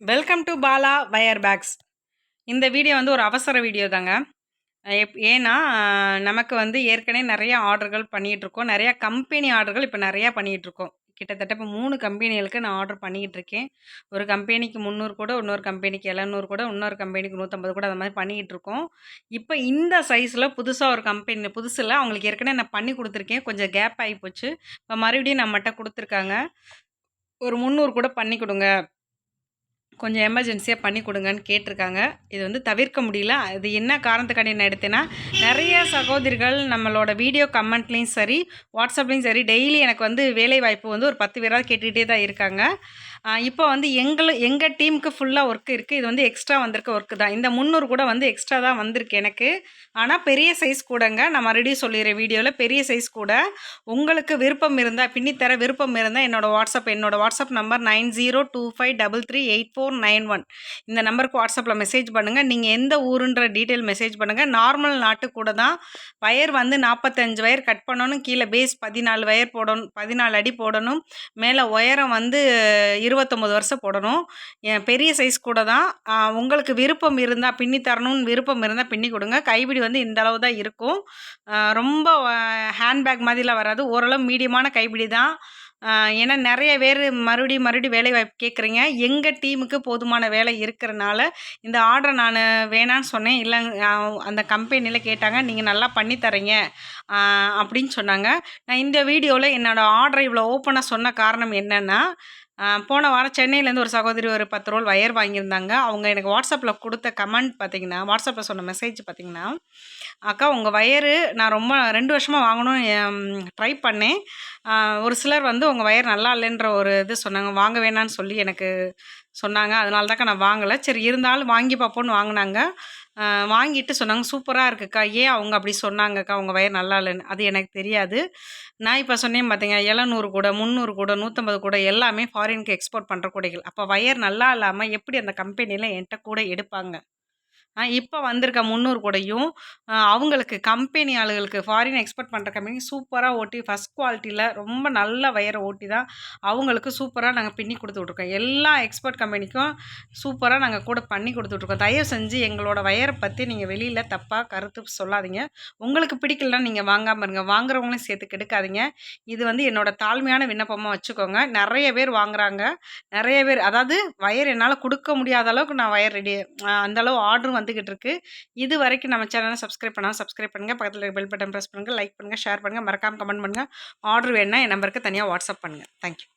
Welcome to Bala wire bags இந்த video வந்து ஒரு அவசர வீடியோ தாங்க. எப் ஏன்னா நமக்கு வந்து ஏற்கனவே நிறைய ஆர்டர்கள் பண்ணிகிட்ருக்கோம். நிறையா கம்பெனி ஆர்டர்கள் இப்போ நிறையா பண்ணிகிட்ருக்கோம். கிட்டத்தட்ட இப்போ மூணு கம்பெனிகளுக்கு நான் ஆர்டர் பண்ணிக்கிட்டு இருக்கேன் ஒரு கம்பெனிக்கு முந்நூறு கூட இன்னொரு கம்பெனிக்கு எழுநூறு கூட இன்னொரு கம்பெனிக்கு நூற்றம்பது கூட அந்த மாதிரி பண்ணிக்கிட்டு இருக்கோம் இப்போ இந்த சைஸில் புதுசாக ஒரு கம்பெனி புதுசில் அவங்களுக்கு ஏற்கனவே நான் பண்ணி கொடுத்துருக்கேன். கொஞ்சம் கேப் ஆகி போச்சு. இப்போ மறுபடியும் நம்மகிட்ட கொடுத்துருக்காங்க. ஒரு முந்நூறு கூட பண்ணி கொடுங்க. கொஞ்சம் எமர்ஜென்சியாக பண்ணி கொடுங்கன்னு கேட்டிருக்காங்க. இது வந்து தவிர்க்க முடியல. அது என்ன காரணத்துக்காண்டி நான் எடுத்தேன்னா நிறைய சகோதரிகள் நம்மளோட வீடியோ கமெண்ட்லேயும் சரி வாட்ஸ்அப்லேயும் சரி டெய்லி எனக்கு வந்து வேலை வாய்ப்பு வந்து ஒரு பத்து பேராக கேட்டுக்கிட்டே தான் இருக்காங்க. இப்போ வந்து எங்கள் எங்கள் டீமுக்கு ஃபுல்லாக ஒர்க் இருக்குது இது வந்து எக்ஸ்ட்ரா வந்திருக்க ஒர்க்கு தான். இந்த முந்நூறு கூட வந்து எக்ஸ்ட்ரா தான் வந்திருக்கு எனக்கு. ஆனால் பெரிய சைஸ் கூடங்க நான் மறுபடியும் சொல்லிடுறேன் வீடியோவில் பெரிய சைஸ் கூட. உங்களுக்கு விருப்பம் இருந்தால் பின்னித்தர விருப்பம் இருந்தால் என்னோடய வாட்ஸ்அப் என்னோடய WhatsApp number nine zero two five double three eight four nine one. இந்த நம்பருக்கு வாட்ஸ்அப்பில் மெசேஜ் பண்ணுங்கள் நீங்கள் எந்த ஊருன்ற டீட்டெயில் மெசேஜ் பண்ணுங்கள் நார்மல் நாட்டு கூட தான். வயர் வந்து நாற்பத்தஞ்சு வயர் கட் பண்ணணும். கீழே பேஸ் பதினாலு வயர் போடணும் பதினாலு அடி போடணும். மேலே உயரம் வந்து இரு இருபத்தொம்போது வருஷம் போடணும். பெரிய சைஸ் கூட தான். உங்களுக்கு விருப்பம் இருந்தால் பின்னி தரணும்னு விருப்பம் இருந்தால் பின்னி கொடுங்க. கைப்பிடி வந்து இந்த அளவு தான் இருக்கும். ரொம்ப ஹேண்ட்பேக் மாதிரிலாம் வராது. ஓரளவு மீடியமான கைப்பிடி தான். ஏன்னா நிறைய பேர் மறுபடியும் மறுபடியும் வேலை வாய்ப்பு கேட்குறீங்க. எங்கள் டீமுக்கு போதுமான வேலை இருக்கிறனால இந்த ஆர்டரை நான் வேணான்னு சொன்னேன். இல்லை அந்த கம்பெனியில் கேட்டாங்க. நீங்கள் நல்லா பண்ணி தரீங்க. அப்படின்னு சொன்னாங்க. நான் இந்த வீடியோவில் என்னோடய ஆர்டரை இவ்வளோ ஓப்பனாக சொன்ன காரணம் என்னென்னா போன வாரம் சென்னையிலேருந்து ஒரு சகோதரி ஒரு பத்து ரோல் வயர் வாங்கியிருந்தாங்க. அவங்க எனக்கு வாட்ஸ்அப்பில் கொடுத்த கமெண்ட் பார்த்தீங்கன்னா வாட்ஸ்அப்பில் சொன்ன மெசேஜ் பார்த்திங்கன்னா அக்கா உங்கள் வயரு நான் ரொம்ப ரெண்டு வருஷமாக வாங்கணும்னு ட்ரை பண்ணேன். ஒரு சிலர் வந்து உங்கள் வயர் நல்லா இல்லைன்ற ஒரு இது சொன்னாங்க. வாங்க வேணான்னு சொல்லி எனக்கு சொன்னாங்க. அதனால தான்க்கா நான் வாங்கலை. சரி இருந்தாலும் வாங்கி பார்ப்போன்னு வாங்கினாங்க. வாங்கிட்டு சொன்னாங்க. சூப்பராக இருக்குக்கா. ஏன் அவங்க அப்படி சொன்னாங்கக்கா? உங்கள் வயர் நல்லா இல்லைன்னு. அது எனக்கு தெரியாது. நான் இப்போ சொன்னேன் பார்த்தீங்க எழுநூறு கூட முந்நூறு கூட நூற்றம்பது கூட எல்லாமே ஃபாரினுக்கு எக்ஸ்போர்ட் பண்ணுற கூடைகள். அப்போ வயர் நல்லா இல்லாமல் எப்படி அந்த கம்பெனியில் என்கிட்ட கூட எடுப்பாங்க? இப்போ வந்திருக்க முந்நூறு கூடையும் அவங்களுக்கு கம்பெனி ஆளுகளுக்கு ஃபாரின் எக்ஸ்போர்ட் பண்ணுற கம்பெனி சூப்பராக ஓட்டி ஃபஸ்ட் குவாலிட்டியில் ரொம்ப நல்ல வயரை ஓட்டி தான் அவங்களுக்கு சூப்பராக நாங்கள் பின்னி கொடுத்துட்ருக்கோம் எல்லா எக்ஸ்போர்ட் கம்பெனிக்கும் சூப்பராக நாங்கள் கூட பண்ணி கொடுத்துட்ருக்கோம் தயவு செஞ்சு எங்களோட வயரை பற்றி நீங்கள் வெளியில் தப்பாக கருத்து சொல்லாதீங்க. உங்களுக்கு பிடிக்கலன்னா நீங்கள் வாங்காமல் இருங்க. வாங்குறவங்களையும் சேர்த்து கெடுக்காதீங்க. இது வந்து என்னோடய தாழ்மையான விண்ணப்பமாக வச்சுக்கோங்க. நிறைய பேர் வாங்குறாங்க. நிறைய பேர் அதாவது வயர் என்னால் கொடுக்க முடியாத அளவுக்கு நான் வயர் ரெடி அந்தளவு ஆர்டர் வந்து வந்துக்கிட்டு இருக்கு இது வரைக்கும் நம்ம சேனலை சப்ஸ்கிரைப் பண்ணால் சப்ஸ்கிரைப் பண்ணுங்கள் பக்கத்தில் பெல் பட்டன் ப்ரெஸ் பண்ணுங்கள் லைக் பண்ணுங்கள் ஷேர் பண்ணுங்கள் மறக்காமல் கமெண்ட் பண்ணுங்கள் ஆர்டர் வேணுன்னா என் நம்பருக்கு தனியாக வாட்ஸ்அப் பண்ணுங்கள் தேங்க்யூ